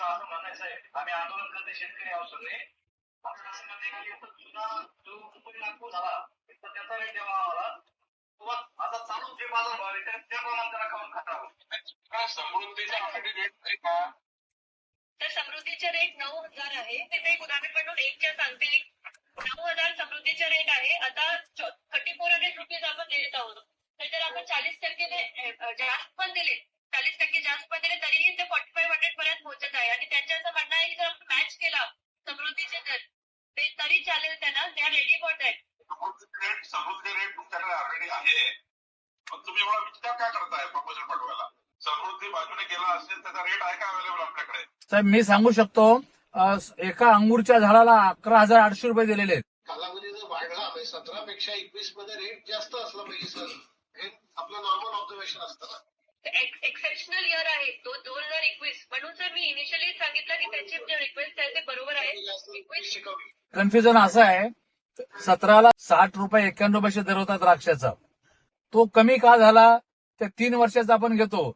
आमचं असं म्हणणं आहे आम्ही आंदोलन करते शेतकरी आहोत सगळे आमचं असं म्हणणं आहे की इथं जुना जो कुठे लागू झाला तर त्याचा रेट द्यावा आम्हाला. किंवा आता चालू जे बाजार भाव आहे त्या- त्या प्रमाणात त्याला खाऊन खाटावं काय समृद्धीचा ऑलरेडी रेट आहे का? तर समृद्धीचे रेट नऊ हजार आहे. ते ते एक उदाहरण म्हणून एकच्या सांगते नऊ हजार समृद्धीचे रेट आहे. आता थर्टी फोर हंड्रेड रुपीज आपण देत आहोत. तर जर आपण चाळीस टक्के जास्त पण दिले चाळीस टक्के जास्त पण दिले तरीही ते फॉर्टी फाईव्ह हंड्रेड पर्यंत पोहोचत आहे आणि त्यांचं असं म्हणणं आहे की जर आपण मॅच केला समृद्धीचे दर ते तरी चालेल त्यांना त्या ready for that Samruddhi rate Samruddhi rate तुमच्याकडे ऑलरेडी आहे. पण तुम्ही एवढा विचार काय करताय प्रपोजल पाठवायला? समृद्धी बाजूने गेला असेल त्याचा रेट आहे का अवेलेबल आपल्याकडे? साहेब मी सांगू शकतो एका अंगूरच्या झाडाला अकरा हजार आठशे रुपये दिलेले आहेत. कालावधी जर वाढला म्हणजे सतरा पेक्षा एकवीसमध्ये रेट जास्त असला पाहिजे सर. हे आपलं नॉर्मल ऑब्झर्वेशन असतं ना. एक्सेप्शनल इयर आहे. तो दोन हजार एकवीस. म्हणून सर मी इनिशियली सांगितलं की त्याची म्हणजे रिक्वेस्ट आहे ते बरोबर आहे. कन्फ्युजन असं आहे सतराला साठ रुपये एक्क्याण्णव पैसे दर होता द्राक्षाचा. तो कमी का झाला? त्या तीन वर्षाचा आपण घेतो.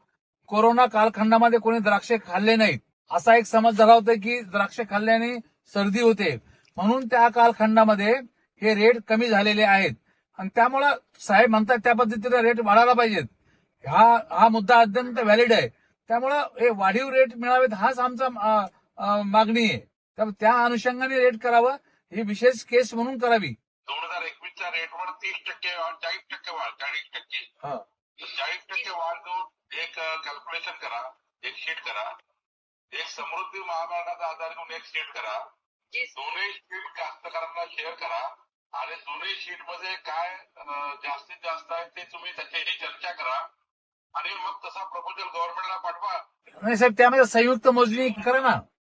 कोरोना कालखंडामध्ये कोणी द्राक्षे खाल्ले नाहीत. असा एक समज झाला होता की द्राक्षे खाल्ल्याने सर्दी होते. म्हणून त्या कालखंडामध्ये हे रेट कमी झालेले आहेत. आणि त्यामुळं साहेब म्हणतात त्या पद्धतीने रेट वाढायला पाहिजेत. हा हा मुद्दा अत्यंत व्हॅलिड आहे. त्यामुळं हे वाढीव रेट मिळावेत हाच आमचा मागणी आहे. त्यामुळे त्या अनुषंगाने रेट करावं ही विशेष केस म्हणून करावी. दोन हजार एकवीसच्या रेटवर तीस टक्के वाढ चाळीस टक्के वाढ चाळीस टक्के. हा. चाळीस टक्के वाढ देऊन एक कॅल्क्युलेशन करा एक शीट करा. एक समृद्धी महामार्गाचा आधार घेऊन एक शीट करा. दोन्ही शीट कास्तकारांना शेअर करा. आणि दोन्ही शीटमध्ये काय जास्तीत जास्त आहे ते तुम्ही करा आणि मग तसा प्रपोजल गव्हर्नमेंटला पाठवा. नाही साहेब त्यामध्ये संयुक्त मोजणी करा ना.